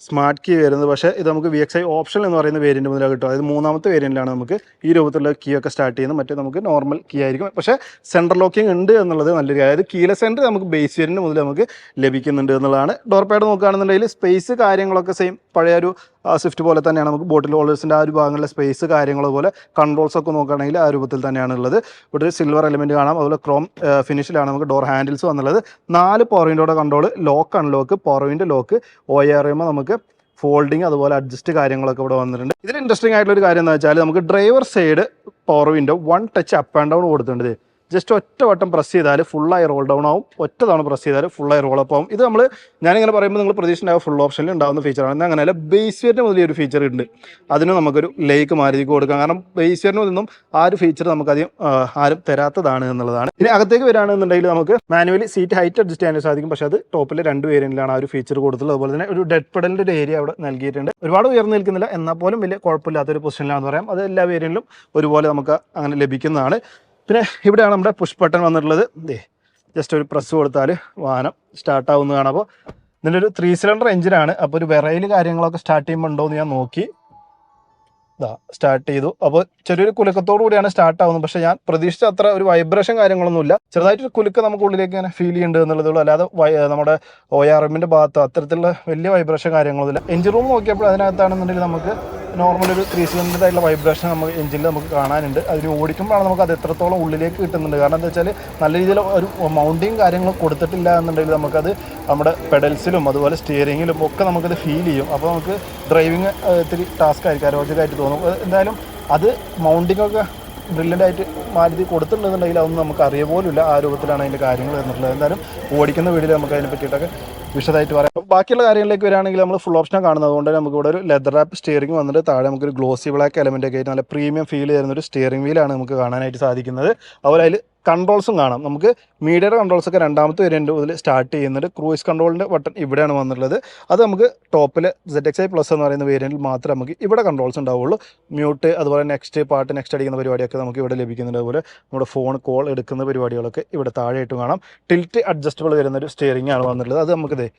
സ്മാർട്ട് കീ വരുന്നത്. പക്ഷേ ഇത് നമുക്ക് വി എക്സ് ഐ ഓപ്ഷൻ എന്ന് പറയുന്ന വേരിയന്റ് മുതലാണ് കിട്ടും അതായത് മൂന്നാമത്തെ വേരിയന്റിലാണ് നമുക്ക് ഈ രൂപത്തിലുള്ള കീ ഒക്കെ സ്റ്റാർട്ട് ചെയ്യുന്നത്. മറ്റേ നമുക്ക് നോർമൽ കീ ആയിരിക്കും. പക്ഷേ സെൻട്രൽ ലോക്കിംഗ് ഉണ്ട് എന്നുള്ളത് നല്ലൊരു കാര്യം. അതായത് കീല സെന്റർ നമുക്ക് ബേസ് വേരിയന്റ് മുതൽ നമുക്ക് ലഭിക്കുന്നുണ്ട് എന്നുള്ളതാണ്. ഡോർ പാഡ് നോക്കുകയാണെന്നുണ്ടെങ്കിൽ സ്പേസ് കാര്യങ്ങളൊക്കെ സെയിം പഴയ ഒരു സ്വിഫ്റ്റ് പോലെ തന്നെയാണ് നമുക്ക് ബോട്ടിൽ ഹോൾഡേഴ്സിന്റെ ആ ഒരു ഭാഗങ്ങളിലെ സ്പേസ് കാര്യങ്ങൾ പോലെ കൺട്രോൾസ് ഒക്കെ നോക്കുകയാണെങ്കിൽ ആ രൂപത്തിൽ തന്നെയാണ് ഉള്ളത്. ഇവിടെ ഒരു സിൽവർ എലിമെന്റ് കാണാം. അതുപോലെ ക്രോം ഫിനിഷിലാണ് നമുക്ക് ഡോർ ഹാൻഡിൽസ് വന്നുള്ളത്. നാല് power control lock unlock power lock O M നമുക്ക് ഫോൾഡിങ് അതുപോലെ അഡ്ജസ്റ്റ് കാര്യങ്ങളൊക്കെ ഇവിടെ വന്നിട്ടുണ്ട്. ഇതിൽ ഇൻട്രസ്റ്റിംഗ് ആയിട്ടുള്ള ഒരു കാര്യം എന്ന് വെച്ചാൽ നമുക്ക് driver side power window one touch up and down കൊടുത്തിട്ടുണ്ട്. ജസ്റ്റ് ഒറ്റ വട്ടം പ്രസ് ചെയ്താൽ ഫുള്ളായി റോൾ ഡൗൺ ആവും. ഒറ്റ തവണ പ്രസ് ചെയ്താൽ ഫുള്ളായി റോൾ അപ്പ് ആവും. ഇത് നമ്മൾ ഞാനിങ്ങനെ പറയുമ്പോൾ നിങ്ങൾ പ്രതീക്ഷ ഫുൾ ഓപ്ഷനിൽ ഉണ്ടാകുന്ന ഫീച്ചറാണ് എന്നാൽ അങ്ങനെയല്ല ബേസ് വെയറിന് മുതൽ ഒരു ഫീച്ചർ ഉണ്ട്. അതിന് നമുക്കൊരു ലേക്ക് മാരുതിക്ക് കൊടുക്കാം. കാരണം ബേസ് വെയറിന് നിന്നും ആ ഒരു ഫീച്ചർ നമുക്കധികം ആരും തരാത്തതാണ് എന്നുള്ളതാണ്. ഇനി അകത്തേക്ക് വരികയാണെന്നുണ്ടെങ്കിൽ നമുക്ക് മാനുവലി സീറ്റ് ഹൈറ്റ് അഡ്ജസ്റ്റ് ചെയ്യാൻ സാധിക്കും. പക്ഷേ അത് ടോപ്പിൽ രണ്ട് വേരിയന്റിലാണ് ആ ഒരു ഫീച്ചർ കൊടുത്തുള്ളത് അതുപോലെ തന്നെ ഒരു ഡെഡ് പെഡലിന്റെ ഒരു ഏരിയ അവിടെ നൽകിയിട്ടുണ്ട്. ഒരുപാട് ഉയർന്നു നിൽക്കുന്നില്ല. എന്നാൽ പോലും വലിയ കുഴപ്പമില്ലാത്തൊരു പൊസിഷനിലാണെന്ന് പറയാം. അത് എല്ലാ വേരിയന്റിലും ഒരുപോലെ നമുക്ക് അങ്ങനെ ലഭിക്കുന്നതാണ്. പിന്നെ ഇവിടെയാണ് നമ്മുടെ പുഷ് ബട്ടൺ വന്നിട്ടുള്ളത്. ദേ ജസ്റ്റ് ഒരു പ്രസ് കൊടുത്താൽ വാഹനം സ്റ്റാർട്ട് കാണാം. അപ്പോൾ ഇതിന്റെ ഒരു ത്രീ സിലിണ്ടർ എഞ്ചിനാണ് അപ്പോൾ ഒരു വിറയിൽ കാര്യങ്ങളൊക്കെ സ്റ്റാർട്ട് ചെയ്യുമ്പോൾ ഉണ്ടോ എന്ന് ഞാൻ നോക്കി. ഇതാ സ്റ്റാർട്ട് ചെയ്തു. അപ്പോൾ ചെറിയൊരു കുലുക്കത്തോടു കൂടിയാണ് സ്റ്റാർട്ട് ആവുന്നത്. പക്ഷേ ഞാൻ പ്രതീക്ഷിച്ച അത്ര ഒരു വൈബ്രേഷൻ കാര്യങ്ങളൊന്നുമില്ല. ചെറുതായിട്ടൊരു കുലുക്ക് നമുക്ക് ഉള്ളിലേക്ക് ഇങ്ങനെ ഫീൽ ചെയ്യുന്നുണ്ട് എന്നുള്ളതേ ഉള്ളൂ. അല്ലാതെ നമ്മുടെ ഒ ആർ എമ്മിന്റെ ഭാഗത്തോ അത്തരത്തിലുള്ള വലിയ വൈബ്രേഷൻ കാര്യങ്ങളൊന്നുമില്ല. എഞ്ചിൻ റൂം നോക്കിയപ്പോൾ അതിനകത്താണെന്നുണ്ടെങ്കിൽ നമുക്ക് നോർമൽ ഒരു ത്രീ ആയിട്ടുള്ള വൈബ്രേഷൻ നമുക്ക് എഞ്ചിനിൽ നമുക്ക് കാണാനുണ്ട്. അതിന് ഓടിക്കുമ്പോഴാണ് നമുക്ക് അത് എത്രത്തോളം ഉള്ളിലേക്ക് കിട്ടുന്നുണ്ട്. കാരണം എന്താ വെച്ചാൽ നല്ല രീതിയിൽ ഒരു മൗണ്ടിങ് കാര്യങ്ങൾ കൊടുത്തിട്ടില്ല എന്നുണ്ടെങ്കിൽ നമുക്കത് നമ്മുടെ പെഡൽസിലും അതുപോലെ സ്റ്റിയറിങ്ങിലും ഒക്കെ നമുക്കത് ഫീൽ ചെയ്യും. അപ്പോൾ നമുക്ക് ഡ്രൈവിങ് ഇത്തിരി ടാസ്ക് ആയിരിക്കും. അരോചകമായിട്ട് തോന്നും. എന്തായാലും അത് മൗണ്ടിങ് ഒക്കെ ബ്രില്യന്റ് ആയിട്ട് മാരുതി കൊടുത്തിട്ടുണ്ടെന്നുണ്ടെങ്കിൽ അതൊന്നും നമുക്ക് അറിയ പോലുമില്ല ആ രൂപത്തിലാണ് അതിന്റെ കാര്യങ്ങൾ വന്നിട്ടുള്ളത്. എന്തായാലും ഓടിക്കുന്ന വീഡിയോയിൽ നമുക്ക് അതിനെ പറ്റിയിട്ടൊക്കെ വിശദമായിട്ട് പറയാം. ബാക്കിയുള്ള കാര്യങ്ങളിലേക്ക് വരികയാണെങ്കിൽ നമ്മൾ ഫുൾ ഓപ്ഷൻ കാണുന്നത് കൊണ്ട് നമുക്ക് ഇവിടെ ഒരു ലെതർ ആപ്പ് സ്റ്റിയറിംഗ് വന്നിട്ട് താഴെ നമുക്കൊരു ഗ്ലോസി ബ്ലാക്ക് എലമെന്റ് ഒക്കെ ആയിട്ട് നല്ല പ്രീമിയം ഫീൽ ചെയ്യുന്ന ഒരു സ്റ്റിയറിംഗ് വീലാണ് നമുക്ക് കാണാനായിട്ട് സാധിക്കുന്നത്. അതുപോലെ അതിൽ കൺട്രോൾസും കാണാം. നമുക്ക് മീഡിയയുടെ കൺട്രോൾസ് ഒക്കെ രണ്ടാമത്തെ വേരിയന്റ് മുതൽ സ്റ്റാർട്ട് ചെയ്യുന്നുണ്ട്. ക്രൂയിസ് കൺട്രോളിന്റെ ബട്ടൺ ഇവിടെയാണ് വന്നിട്ടുള്ളത്. അത് നമുക്ക് ടോപ്പിൽ സെറ്റ് എക്സ് ഐ പ്ലസ് എന്ന് പറയുന്ന വേരിയന്റിൽ മാത്രമേ നമുക്ക് ഇവിടെ കൺട്രോൾസ് ഉണ്ടാവുള്ളൂ. മ്യൂട്ട് അതുപോലെ നെക്സ്റ്റ് പാട്ട് നെക്സ്റ്റ് അടിക്കുന്ന പരിപാടിയൊക്കെ നമുക്ക് ഇവിടെ ലഭിക്കുന്നുണ്ട്. അതുപോലെ നമ്മുടെ ഫോൺ കോൾ എടുക്കുന്ന പരിപാടികളൊക്കെ ഇവിടെ താഴെയായിട്ട് കാണാം. ടിൽറ്റ് അഡ്ജസ്റ്റബിൾ വരുന്നൊരു സ്റ്റിയറിംഗ് ആണ് വന്നിട്ടുള്ളത്. അത് നമുക്ക്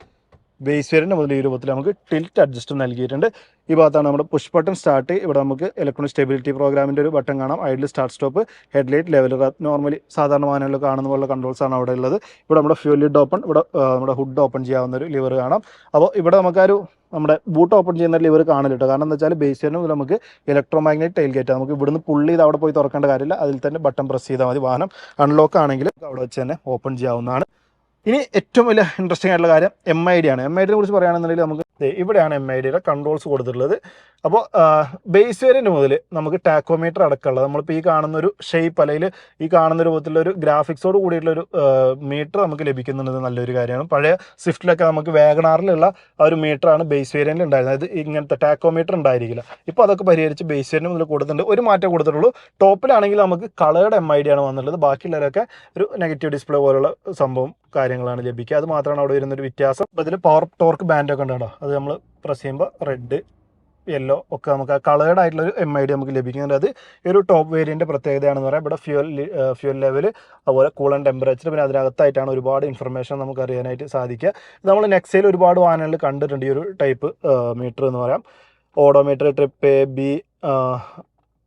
ബേസ് വേരിയന്റ് മുതൽ ഈ രൂപത്തിൽ നമുക്ക് ടിൽറ്റ് അഡ്ജസ്റ്റ് നൽകിയിട്ടുണ്ട്. ഈ ഭാഗത്താണ് നമ്മുടെ പുഷ് ബട്ടൺ സ്റ്റാർട്ട് ഇവിടെ നമുക്ക് ഇലക്ട്രോണിക് സ്റ്റെബിലിറ്റി പ്രോഗ്രാമിന്റെ ഒരു ബട്ടൺ കാണാം. Idle start stop headlight level normally സാധാരണ വാഹനങ്ങളിൽ കാണുന്ന പോലുള്ള കൺട്രോൾസാണ് അവിടെ ഉള്ളത്. ഇവിടെ നമ്മുടെ ഫ്യൂൽ ലിഡ് ഓപ്പൺ ഇവിടെ നമ്മുടെ ഹുഡ് ഓപ്പൺ ചെയ്യാവുന്ന ഒരു ലിവർ കാണാം. അപ്പോൾ ഇവിടെ നമുക്കൊരു നമ്മുടെ ബൂട്ട് ഓപ്പൺ ചെയ്യുന്ന ലിവർ കാണില്ല കേട്ടോ. കാരണം എന്താ വെച്ചാൽ ബേസ് ചെയ്യുന്ന നമുക്ക് ഇലക്ട്രോ മാഗ്നറ്റ് ടൈൽ ഗേറ്റ് നമുക്ക് ഇവിടുന്ന് പുള്ളി ചെയ്ത് അവിടെ പോയി തുറക്കേണ്ട കാര്യമില്ല. അതിൽ തന്നെ ബട്ടൺ പ്രസ് ചെയ്താൽ മതി വാഹനം. അൺലോക്ക് ആണെങ്കിൽ അവിടെ വെച്ച് തന്നെ ഓപ്പൺ ചെയ്യാവുന്നതാണ്. ഇനി ഏറ്റവും വലിയ ഇൻട്രസ്റ്റിംഗ് ആയിട്ടുള്ള കാര്യം എം ഐ ഡി ആണ്. എം ഐ ഡിനെ കുറിച്ച് പറയുകയാണെന്നുണ്ടെങ്കിൽ നമുക്ക് ഇവിടെയാണ് എം ഐ ഡിയുടെ കൺട്രോൾസ് കൊടുത്തിട്ടുള്ളത്. അപ്പോൾ ബേസ് വേരിയന്റ് മുതൽ നമുക്ക് ടാക്കോമീറ്റർ അടക്കമുള്ളത്. നമ്മളിപ്പോൾ ഈ കാണുന്ന ഒരു ഷേപ്പ് അല്ലെങ്കിൽ ഈ കാണുന്ന രൂപത്തിലുള്ള ഒരു ഗ്രാഫിക്സോട് കൂടിയിട്ടുള്ള ഒരു മീറ്റർ നമുക്ക് ലഭിക്കുന്നുണ്ട്. നല്ലൊരു കാര്യമാണ്. പഴയ സ്വിഫ്റ്റിലൊക്കെ നമുക്ക് വേഗണാറിലുള്ള ആ ഒരു മീറ്ററാണ് ബേസ് വേരിയന്റ് ഉണ്ടായിരുന്നത്. അത് ഇങ്ങനത്തെ ടാക്കോമീറ്റർ ഉണ്ടായിരിക്കില്ല. ഇപ്പോൾ അതൊക്കെ പരിഹരിച്ച് ബേസ് വേരിയന്റ് മുതൽ കൊടുത്തിട്ടുണ്ട്. ഒരു മാറ്റം കൊടുത്തിട്ടുള്ളൂ. ടോപ്പിലാണെങ്കിൽ നമുക്ക് കളേർഡ് എം ഐ ഡി ആണ് വന്നിട്ടുള്ളത്. ബാക്കിയുള്ളവരൊക്കെ ഒരു നെഗറ്റീവ് ഡിസ്പ്ലേ പോലുള്ള സംഭവം കാര്യങ്ങളാണ് ലഭിക്കുക. അത് മാത്രമാണ് അവിടെ വരുന്നൊരു വ്യത്യാസം. അപ്പോൾ ഇതിൽ പവർ ടോർക്ക് ബാൻഡൊക്കെ ഉണ്ട് അത് നമ്മൾ പ്രസ് ചെയ്യുമ്പോൾ റെഡ് യെല്ലോ ഒക്കെ നമുക്ക് ആ കളേർഡ് ആയിട്ടുള്ള ഒരു എം ഐ ഡി നമുക്ക് ലഭിക്കുന്നുണ്ട് അത് ഒരു ടോപ്പ് വേരിയന്റെ പ്രത്യേകതയാണെന്ന് പറയാം. ഇവിടെ ഫ്യൂൽ ഫ്യൂൽ ലെവൽ അതുപോലെ കൂളൻ ടെമ്പറേച്ചർ പിന്നെ അതിനകത്തായിട്ടാണ് ഒരുപാട് ഇൻഫർമേഷൻ നമുക്ക് അറിയാനായിട്ട് സാധിക്കുക. നമ്മൾ നെക്സയിൽ ഒരുപാട് വാഹനങ്ങളിൽ കണ്ടിട്ടുണ്ട് ഈ ഒരു ടൈപ്പ് മീറ്റർ എന്ന് പറയാം. ഓഡോമീറ്റർ ട്രിപ്പ് എ ബി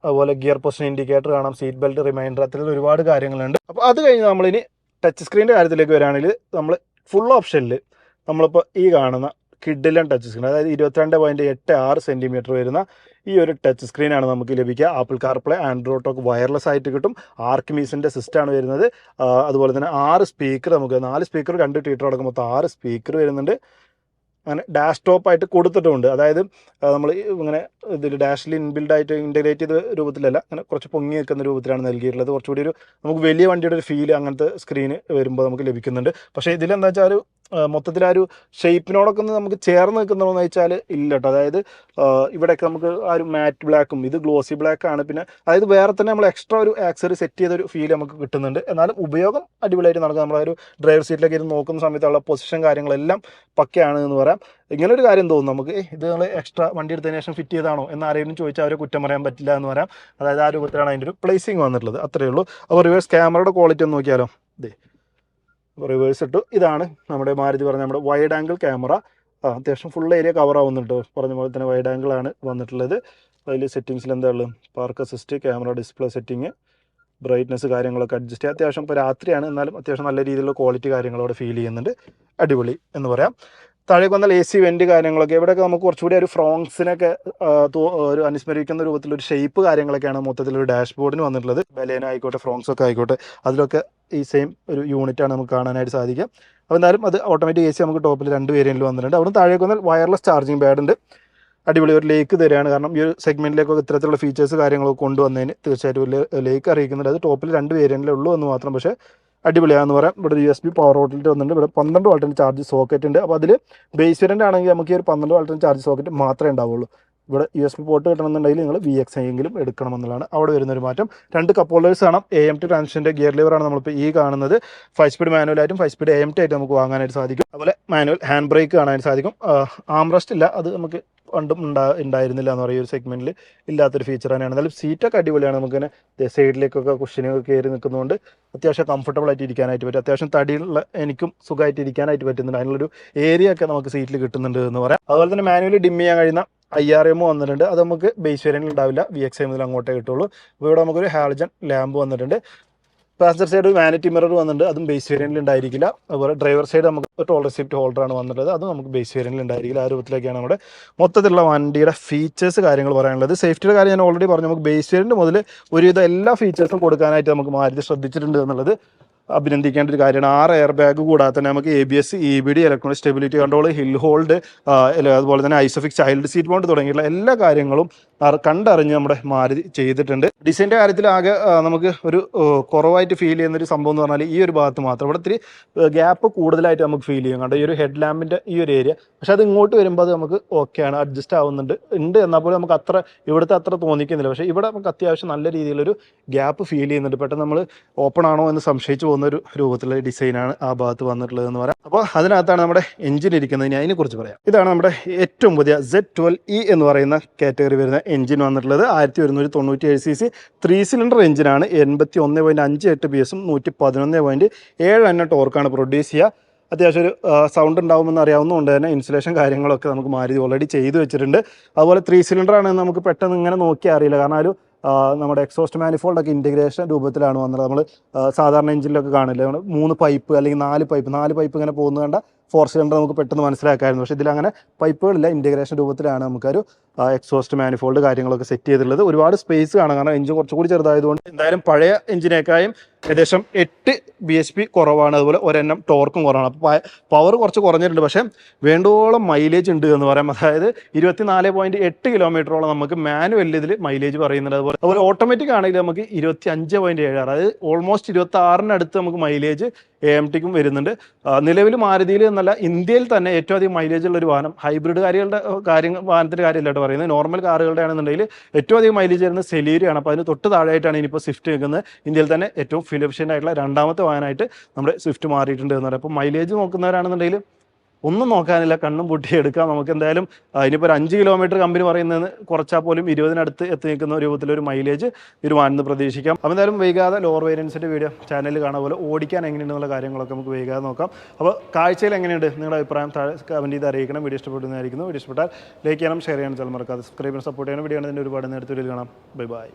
അതുപോലെ ഗിയർ പൊസിഷൻ ഇൻഡിക്കേറ്റർ കാണാം. സീറ്റ് ബെൽറ്റ് റിമൈൻഡർ അത്തരത്തിൽ ഒരുപാട് കാര്യങ്ങളുണ്ട്. അപ്പോൾ അത് കഴിഞ്ഞ് നമ്മളിനി ടച്ച് സ്ക്രീനിന്റെ കാര്യത്തിലേക്ക് വരികയാണെങ്കിൽ നമ്മൾ ഫുൾ ഓപ്ഷനിൽ നമ്മളിപ്പോൾ ഈ കാണുന്ന കിഡിലൻ ടച്ച് സ്ക്രീൻ അതായത് ഇരുപത്തിരണ്ട് പോയിന്റ് എട്ട് ആറ് സെന്റിമീറ്റർ വരുന്ന ഈ ഒരു ടച്ച് സ്ക്രീനാണ് നമുക്ക് ലഭിക്കുക. Apple CarPlay Android talk wireless ആയിട്ട് കിട്ടും. ആർക്കിമീസിന്റെ സിസ്റ്റമാണ് വരുന്നത്. അതുപോലെ തന്നെ ആറ് സ്പീക്കർ നമുക്ക് നാല് സ്പീക്കർ രണ്ട് ട്വീറ്റർ അടക്കം മൊത്തം ആറ് സ്പീക്കർ വരുന്നുണ്ട്. അങ്ങനെ ഡാഷ് ടോപ്പ് ആയിട്ട് കൊടുത്തിട്ടുമുണ്ട് അതായത് നമ്മൾ ഇങ്ങനെ ഇതിൽ ഡാഷിൽ ഇൻബിൽഡായിട്ട് ഇന്റഗ്രേറ്റ് ചെയ്ത രൂപത്തിലല്ല അങ്ങനെ കുറച്ച് പൊങ്ങി നിൽക്കുന്ന രൂപത്തിലാണ് നൽകിയിട്ടുള്ളത്. കുറച്ചുകൂടി ഒരു നമുക്ക് വലിയ വണ്ടിയുടെ ഒരു ഫീൽ അങ്ങനത്തെ സ്ക്രീന് വരുമ്പോൾ നമുക്ക് ലഭിക്കുന്നുണ്ട്. പക്ഷേ ഇതിലെന്താ വെച്ചാൽ ഒരു മൊത്തത്തിൽ ആ ഒരു ഷേപ്പിനോടൊക്കെ ഒന്ന് നമുക്ക് ചേർന്ന് നിൽക്കുന്നതെന്ന് വെച്ചാൽ ഇല്ല കേട്ടോ അതായത് ഇവിടെയൊക്കെ നമുക്ക് ആ ഒരു മാറ്റ് ബ്ലാക്കും ഇത് ഗ്ലോസി ബ്ലാക്ക് ആണ് പിന്നെ അതായത് വേറെ തന്നെ നമ്മൾ എക്സ്ട്രാ ഒരു ആക്സറി സെറ്റ് ചെയ്തൊരു ഫീൽ നമുക്ക് കിട്ടുന്നുണ്ട്. എന്നാലും ഉപയോഗം അടിപൊളിയായിട്ട് നടക്കുക നമ്മൾ ആ ഒരു ഡ്രൈവർ സീറ്റിലേക്ക് ഇരുന്ന് നോക്കുന്ന സമയത്തുള്ള പൊസിഷൻ കാര്യങ്ങളെല്ലാം പക്കയാണ് എന്ന് പറയാം. ഇങ്ങനെ ഒരു കാര്യം തോന്നും നമുക്ക്. ഇത് നമ്മൾ എക്സ്ട്രാ വണ്ടി എടുത്തതിന് ശേഷം ഫിറ്റ് ചെയ്താണോ എന്ന് ആരെങ്കിലും ചോദിച്ചാൽ അവരെ കുറ്റം പറയാൻ പറ്റില്ല എന്ന് പറയാം. അതായത് ആ രൂപത്തിലാണ് അതിന്റെ ഒരു പ്ലേസിങ് വന്നിട്ടുള്ളത്. അത്രയേ ഉള്ളൂ. അപ്പോൾ റിവേഴ്സ് ക്യാമറയുടെ ക്വാളിറ്റി ഒന്ന് നോക്കിയാലോ. ഇതേ റിവേഴ്സ് ഇട്ടു. ഇതാണ് നമ്മുടെ മാരുതി പറഞ്ഞ നമ്മുടെ വൈഡ് ആംഗിൾ ക്യാമറ അത്യാവശ്യം ഫുൾ ഏരിയ കവർ ആവുന്നുണ്ട്. പറഞ്ഞ പോലെ തന്നെ വൈഡ് ആംഗിൾ ആണ് വന്നിട്ടുള്ളത്. അതിൽ സെറ്റിങ്സിൽ എന്താ ഉള്ളത്? Park assist camera display setting brightness കാര്യങ്ങളൊക്കെ അഡ്ജസ്റ്റ് ചെയ്യാം അത്യാവശ്യം ഇപ്പോൾ രാത്രിയാണ്. എന്നാലും അത്യാവശ്യം നല്ല രീതിയിലുള്ള ക്വാളിറ്റി കാര്യങ്ങളോടെ ഫീൽ ചെയ്യുന്നുണ്ട്. അടിപൊളി എന്ന് പറയാം. താഴേക്ക് വന്നാൽ എ സി വെന്റ് കാര്യങ്ങളൊക്കെ. ഇവിടെയൊക്കെ നമുക്ക് കുറച്ചുകൂടി ഒരു ഫ്രോങ്സിനൊക്കെ ഒരു അനുസ്മരിക്കുന്ന രൂപത്തിൽ ഒരു ഷേപ്പ് കാര്യങ്ങളൊക്കെയാണ് മൊത്തത്തിൽ ഒരു ഡാഷ്ബോർഡിന് വന്നിട്ടുള്ളത്. ബലേന ആയിക്കോട്ടെ ഫ്രോങ്സ് ഒക്കെ ആയിക്കോട്ടെ അതിലൊക്കെ ഈ സെയിം ഒരു യൂണിറ്റാണ് നമുക്ക് കാണാനായിട്ട് സാധിക്കുക. അപ്പോൾ എന്തായാലും അത് ഓട്ടോമാറ്റിക് എ സി നമുക്ക് ടോപ്പിൽ രണ്ട് വേരിയന്റിൽ വന്നിട്ടുണ്ട്. അവിടെ താഴേക്ക് വന്നാൽ വയർലെസ് ചാർജിങ് ഉണ്ട്. അടിപൊളി ഒരു ലേക്ക് തരികയാണ് കാരണം ഈ ഒരു സെഗ്മെന്റിലേക്കൊക്കെ ഇത്തരത്തിലുള്ള ഫീച്ചേഴ്സ് കാര്യങ്ങളൊക്കെ കൊണ്ടുവന്നതിന് തീർച്ചയായിട്ടും ലേക്ക് അറിയിക്കുന്നുണ്ട്. അത് ടോപ്പിൽ രണ്ട് വേരിയന്റിലേ ഉള്ളൂ എന്ന് മാത്രം. പക്ഷേ അടിപൊളിയാണെന്ന് പറയാം. ഇവിടെ U S B power outlet വന്നിട്ടുണ്ട്. ഇവിടെ പന്ത്രണ്ട് വാൾട്ടിന്റെ ചാർജ് സോക്കറ്റ് ഉണ്ട്. അപ്പോൾ അതിൽ ബേസ് വേരിയന്റ് ആണെങ്കിൽ നമുക്ക് ഈ ഒരു പന്ത്രണ്ട് വാൾട്ടിന്റെ ചാർജ് സോക്കറ്റ് മാത്രമേ ഉണ്ടാവുള്ളൂ. ഇവിടെ യു എസ് ബി പോർട്ട് കിട്ടണമെന്നുണ്ടെങ്കിൽ നിങ്ങൾ വി എക്സ് എങ്കിലും എടുക്കണമെന്നുള്ളതാണ്. അവിടെ വരുന്നൊരു മാറ്റം. രണ്ട് കപ്പ് ഹോൾഡേഴ്സ് കാണാം എ എം ടി ട്രാൻസിഷന്റെ ഗിയർ ലിവറാണ് നമ്മളിപ്പോൾ ഈ കാണുന്നത്. ഫൈവ് സ്പീഡ് മാനുവൽ ആയിട്ടും five speed A M T ആയിട്ട് നമുക്ക് വാങ്ങാനായിട്ട് സാധിക്കും. അതുപോലെ മാനുവൽ ഹാൻഡ് ബ്രേക്ക് കാണാനായിട്ട് സാധിക്കും. ആംറസ്റ്റ് ഇല്ല. അത് നമുക്ക് പണ്ടും ഉണ്ടാ ഉണ്ടായിരുന്നില്ല എന്ന് പറയുന്ന ഒരു സെഗ്മെന്റിൽ ഇല്ലാത്തൊരു ഫീച്ചർ തന്നെയാണ്. എന്നാലും സീറ്റൊക്കെ അടിപൊളിയാണ്. നമുക്ക് ഇങ്ങനെ സൈഡിലേക്കൊക്കെ കുഷനൊക്കെ കയറി നിൽക്കുന്നതുകൊണ്ട് അത്യാവശ്യം കംഫർട്ടബിൾ ആയിട്ട് ഇരിക്കാനായിട്ട് പറ്റും. അത്യാവശ്യം തടിയുള്ള എനിക്കും സുഖമായിട്ട് ഇരിക്കാനായിട്ട് പറ്റുന്നുണ്ട്. അതിനുള്ളൊരു ഏരിയ ഒക്കെ നമുക്ക് സീറ്റിൽ കിട്ടുന്നുണ്ട് എന്ന് പറയാം. അതുപോലെ തന്നെ മാനുവലി ഡിം ചെയ്യാൻ കഴിയുന്ന ഐ ആർ എം വന്നിട്ടുണ്ട്. അത് നമുക്ക് ബേസ് വേരിയന്റ് ഉണ്ടാവില്ല. വി എക്സ് എമ്മിൽ അങ്ങോട്ടേ കിട്ടുള്ളൂ. അപ്പോൾ ഇവിടെ നമുക്കൊരു ഹാലജൻ ലാമ്പ് വന്നിട്ടുണ്ട്. പാസഞ്ചർ സൈഡ് വാനിറ്റി മിറർ വന്നിട്ടുണ്ട്. അതും ബേസ് വേരിയന്റിൽ ഉണ്ടായിരിക്കില്ല. അതുപോലെ ഡ്രൈവർ സൈഡ് നമുക്ക് ടോൾ റെസിപ്റ്റ് ഹോൾഡറാണ് വന്നിട്ടുള്ളത്. അതും നമുക്ക് ബേസ് വേരിയന്റിൽ ഉണ്ടായിരിക്കില്ല. ആ രൂപത്തിലേക്കാണ് നമ്മുടെ മൊത്തത്തിലുള്ള വണ്ടിയുടെ ഫീച്ചേഴ്സ് കാര്യങ്ങൾ പറയാനുള്ളത്. സേഫ്റ്റിയുടെ കാര്യം ഞാൻ ഓൾറെഡി പറഞ്ഞു. നമുക്ക് ബേസ് വേരിയന്റ് മുതൽ ഒരുവിധം എല്ലാ ഫീച്ചേഴ്സും കൊടുക്കാനായിട്ട് നമുക്ക് മാരുതി ശ്രദ്ധിച്ചിട്ടുണ്ട് എന്നുള്ളത് അഭിനന്ദിക്കേണ്ട ഒരു കാര്യമാണ്. ആറ് എയർ ബാഗ് കൂടാതെ തന്നെ നമുക്ക് A B S E B D electronic stability control hill hold അതുപോലെ തന്നെ ഐസോഫിക് ചൈൽഡ് സീറ്റ് ബോണ്ട് തുടങ്ങിയിട്ടുള്ള എല്ലാ കാര്യങ്ങളും കണ്ടറിഞ്ഞ് നമ്മുടെ മാരുതി ചെയ്തിട്ടുണ്ട്. ഡിസൈന്റെ കാര്യത്തിൽ ആകെ നമുക്ക് ഒരു കുറവായിട്ട് ഫീൽ ചെയ്യുന്ന ഒരു സംഭവം എന്ന് പറഞ്ഞാൽ ഈ ഒരു ഭാഗത്ത് മാത്രം. ഇവിടെ ഇത്തിരി ഗ്യാപ്പ് കൂടുതലായിട്ട് നമുക്ക് ഫീൽ ചെയ്യും. കണ്ടോ ഈ ഒരു ഹെഡ് ലാമ്പിന്റെ ഈ ഒരു ഏരിയ പക്ഷെ അത് ഇങ്ങോട്ട് വരുമ്പോൾ അത് നമുക്ക് ഓക്കെയാണ് അഡ്ജസ്റ്റ് ആവുന്നുണ്ട്. ഉണ്ട് എന്നാൽ പോലും നമുക്ക് അത്ര ഇവിടുത്തെ അത്ര തോന്നിക്കുന്നില്ല. പക്ഷേ ഇവിടെ നമുക്ക് അത്യാവശ്യം നല്ല രീതിയിലൊരു ഗ്യാപ്പ് ഫീൽ ചെയ്യുന്നുണ്ട്. പെട്ടെന്ന് നമ്മൾ ഓപ്പൺ ആണോ എന്ന് സംശയിച്ചു പോകുന്ന ഒരു രൂപത്തിലുള്ള ഡിസൈനാണ് ആ ഭാഗത്ത് വന്നിട്ടുള്ളത് എന്ന് പറയാം. അപ്പോൾ അതിനകത്താണ് നമ്മുടെ എഞ്ചിൻ ഇരിക്കുന്നത്. ഇനി അതിനെക്കുറിച്ച് പറയാം. ഇതാണ് നമ്മുടെ ഏറ്റവും പുതിയ സെറ്റ് ട്വൽവ് ഇ എന്ന് പറയുന്ന കാറ്റഗറി വരുന്ന എഞ്ചിൻ വന്നിട്ടുള്ളത് ആയിരത്തി ഒരുന്നൂറ്റി തൊണ്ണൂറ്റി ഏഴ് സി സി. ത്രീ സിലിണ്ടർ എഞ്ചിനാണ് എൺപത്തി ഒന്ന് പോയിന്റ് അഞ്ച് എട്ട് ബി എസും നൂറ്റി പതിനൊന്ന് പോയിന്റ് ഏഴ് എണ്ണ ടോർക്കാണ് പ്രൊഡ്യൂസ് ചെയ്യുക. അത്യാവശ്യം ഒരു സൗണ്ട് ഉണ്ടാവുമെന്ന് അറിയാവുന്നതുകൊണ്ട് തന്നെ ഇൻസുലേഷൻ കാര്യങ്ങളൊക്കെ നമുക്ക് മാരുതി ഓൾറെഡി ചെയ്തു വെച്ചിട്ടുണ്ട്. അതുപോലെ ത്രീ സിലിണ്ടർ ആണെന്ന് നമുക്ക് പെട്ടെന്ന് ഇങ്ങനെ നോക്കിയാൽ അറിയില്ല. കാരണം ഒരു നമ്മുടെ എക്സോസ്റ്റ് മാനിഫോൾഡൊക്കെ ഇന്റഗ്രേഷൻ രൂപത്തിലാണ് വന്നത്. നമ്മൾ സാധാരണ എഞ്ചിനിലൊക്കെ കാണില്ല? മൂന്ന് പൈപ്പ് അല്ലെങ്കിൽ നാല് പൈപ്പ് നാല് പൈപ്പ് ഇങ്ങനെ പോകുന്നത് കണ്ട ഫോർ സിലിണ്ടർ നമുക്ക് പെട്ടെന്ന് മനസ്സിലാക്കാമായിരുന്നു പക്ഷേ ഇതിലങ്ങനെ പൈപ്പുകളില്ല. ഇന്റഗ്രേഷൻ രൂപത്തിലാണ് നമുക്കൊരു എക്സോസ്റ്റ് മാനിഫോൾഡ് കാര്യങ്ങളൊക്കെ സെറ്റ് ചെയ്തിട്ടുള്ളത്. ഒരുപാട് സ്പേസ് കാണാം. കാരണം എഞ്ചിൻ കുറച്ചുകൂടി ചെറുതായതുകൊണ്ട് എന്തായാലും പഴയ എഞ്ചിനേക്കായും ഏകദേശം എട്ട് ബി എച്ച് പി കുറവാണ്. അതുപോലെ ഒരെണ്ണം ടോർക്കും കുറവാണ്. അപ്പോൾ പവർ കുറച്ച് കുറഞ്ഞിട്ടുണ്ട്. പക്ഷേ വേണ്ടോളം മൈലേജ് ഉണ്ട് എന്ന് പറയാം. അതായത് ഇരുപത്തിനാല് പോയിന്റ് എട്ട് കിലോമീറ്ററോളം നമുക്ക് മാനുവൽ ഇതിൽ മൈലേജ് പറയുന്നുണ്ട്. അതുപോലെ അതുപോലെ ഓട്ടോമാറ്റിക് ആണെങ്കിൽ നമുക്ക് ഇരുപത്തി അഞ്ച് പോയിന്റ് ഏഴ് അതായത് ഓൾമോസ്റ്റ് ഇരുപത്തി ആറിനടുത്ത് നമുക്ക് മൈലേജ് എ എം ടിക്കും വരുന്നുണ്ട്. നിലവിൽ മാരുതിയിൽ എന്നല്ല ഇന്ത്യയിൽ തന്നെ ഏറ്റവും അധികം മൈലേജ് ഉള്ള ഒരു വാഹനം. ഹൈബ്രിഡ് കാര്യങ്ങളുടെ കാര്യം വാഹനത്തിന്റെ കാര്യമല്ലട്ടോ പറയുന്നത്. നോർമൽ കാറുകളുടെ ആണെന്നുണ്ടെങ്കിൽ ഏറ്റവും അധികം മൈലേജ് വരുന്നത് സെലീരിയാണ് അപ്പോൾ അതിന് തൊട്ട് താഴെയായിട്ടാണ് ഇനിയിപ്പോൾ സ്വിഫ്റ്റ് നിൽക്കുന്നത്. ഇന്ത്യയിൽ തന്നെ ഏറ്റവും ഫിൽ എഫിഷ്യന്റ് ആയിട്ടുള്ള രണ്ടാമത്തെ വാഹനമായിട്ട് നമ്മുടെ സ്വിഫ്റ്റ് മാറിയിട്ടുണ്ട് എന്ന് പറയുമ്പോൾ അപ്പോൾ മൈലേജ് നോക്കുന്നവരാണെന്നുണ്ടെങ്കിൽ ഒന്നും നോക്കാനില്ല കണ്ണും പൂട്ടി എടുക്കാം നമുക്ക് എന്തായാലും ഇനിയിപ്പോൾ ഒരു അഞ്ച് കിലോമീറ്റർ കമ്പനി പറയുന്നത് കുറച്ചാൽ പോലും ഇരുപതിനടുത്ത് എത്തി നിൽക്കുന്ന രൂപത്തിൽ ഒരു മൈലേജ് ഒരു വാനെന്ന് പ്രതീക്ഷിക്കാം. അപ്പോൾ എന്തായാലും വൈകാതെ ലോവർ വേരിയൻസിന്റെ വീഡിയോ ചാനലിൽ കാണാൻ പോലെ ഓടിക്കാൻ എങ്ങനെയുണ്ടെന്നുള്ള കാര്യങ്ങളൊക്കെ നമുക്ക് വൈകാതെ നോക്കാം. അപ്പോൾ കാഴ്ചയിൽ എങ്ങനെയുണ്ട്? നിങ്ങളുടെ അഭിപ്രായം താഴെ കമന്റ് ചെയ്ത് അറിയിക്കണം. വീഡിയോ ഇഷ്ടപ്പെടുന്നതായിരിക്കുന്നു. വീഡിയോ ഇഷ്ടപ്പെട്ടാൽ ലൈക്ക് ചെയ്യണം ഷെയർ ചെയ്യണം ചില മറക്കാതെ സബ്സ്ക്രൈബ് സപ്പോർട്ട് ചെയ്യണം. വീഡിയോ ആണ് ഇതിന്റെ ഒരുപാട് നേരത്തെ വീഡിയോ കാണാം. Bye bye